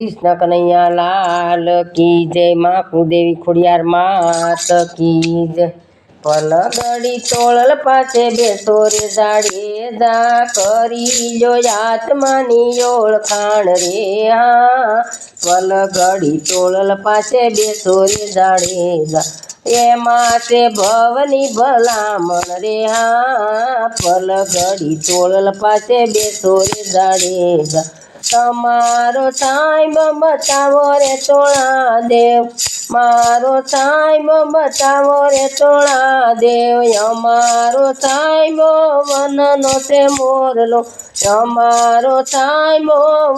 કૃષ્ણ કનૈયા લાલ કી જય, માં કુદેવી ખોડિયાર માત કી જય. પલગડી તોળલ પાસે બેસો રે દાડે દા કરી જો આત્માની ઓળખાણ રે હા. પલગડી તોળલ પાસે બેસો રે દાડે દા એમાં તે ભવની ભલામણ રે હા. પલગડી તોળલ પાસે બેસો રે દાડે દા તમારો ટાઈમ બતાવો રે તોળા દેવ. મારો સાહેબ બતાવો રે તોળા દેવ, અમારો સાહેબ વનનો તે મોરલો. અમારો સાહેબ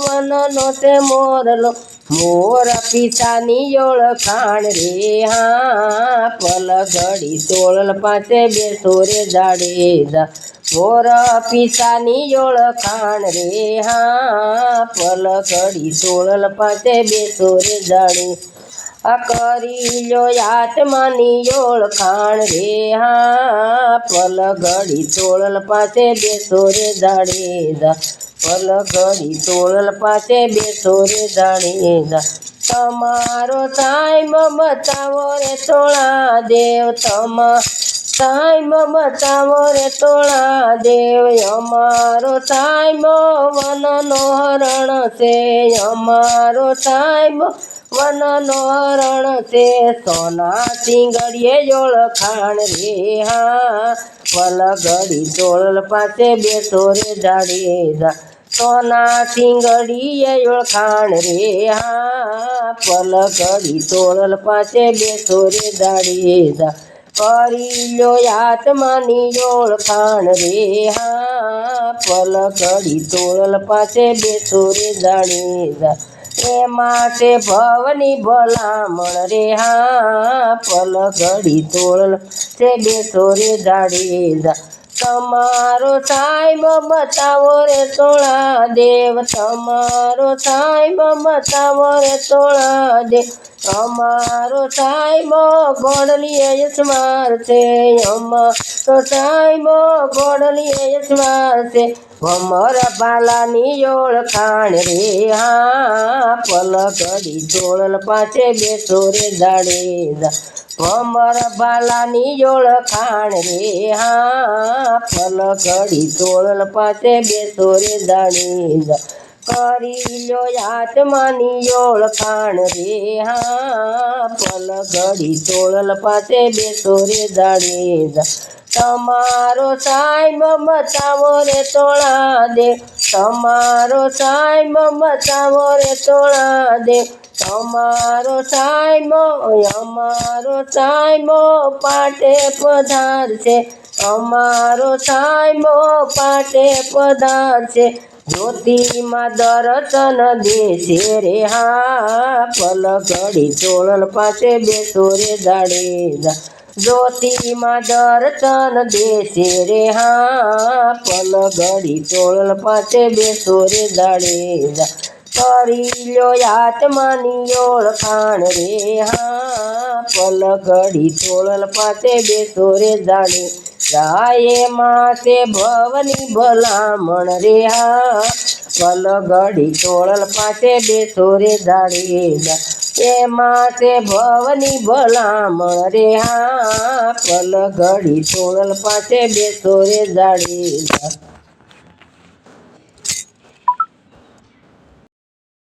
વનનો તે મોરલો. મોર પિતાની ઓળખાણ રે, હા પલગડી તોળલ પાસે બેસો રે દાડે મોર પિતાની ઓળખાણ રે, હા પલગડી તોળલ પાસે બેસો રે દાડે આ કરી લો આત્માની ઓળખાણ રે હા. પલગડી તોળલ પાસે બેસો રે દાડે પલગડી તોળલ પાસે બેસો રે દાડેદા તમારો ટાઈમ બતાવો રે તોળા દેવ, તમા સાહેબ બતાવો રે તોળા દેવ અમારો સાહેબ વનનો હરણ છે અમારો સાહેબ વનનો હરણ છે સોના સિંગડીએ ઓળખાણ રે હા પલગડી તોળલ પાસે બેસો રે જાડે સોના સિંગડીએ ઓળખાણ રે હા પલગડી તોળલ પાસે બેસો રે દાડે કરી લો આત્માની ઓળખાણ રે, હા, પલકડી તોળલ પાસે બેસો રે દાડે એ માટે ભવની ભલામણ રે, હા, પલકડી તોળલ છે બેસો રે દાડે તમારો સાહેબ બતાવો રે તોળા દેવ, તમારો સાહેબ બતાવો રે તોળા દેવ. અમારો સાહેબ ગોળલીએ યશમાર છે, અમારો સાહેબ ગોળલીએ યશમાર છે. અમર બાલાની ઓળખાણ રે, હા પલકડી ચોળલ પાસે બેસો રે દાડે ભમર બાલાની ઓળખાણ રે, હા પલકડી ચોળલ પાસે બેસો રે દાણી કરી લો આત્માની ઓળખાણ રે, હા પલગડી તોળલ પાસે બેસો રે દાણી તમારો સાહેબ બતાવો રે તોળા દે તમારો સાહેબ બતાવો રે તોળા દે તમારો સાહેબ અમારો સાહેબ પાટે પધાર છે. અમારો સાહેબ પાટે પધાર છે. જ્યોતિમાં દર્શન દેશે રે હા પલકડી ચોળલ પાસે બેસો રે દાડે જ્યોતિમાં દર્શન દેશે રે હા પલગડી ચોળલ પાસે બેસો રે દાડે કરી લો આત્માની ઓળખાણ રે, હા પલગડી તોળલ પાસે બેસો રે જાણે. ગાયે માતે ભવની ભલામણ રે, હા પલગડી તોળલ પાસે બેસો રે જાણે. એ માતે ભવની ભલામણ રે, હા પલગડી તોળલ પાસે બેસો રે દાડે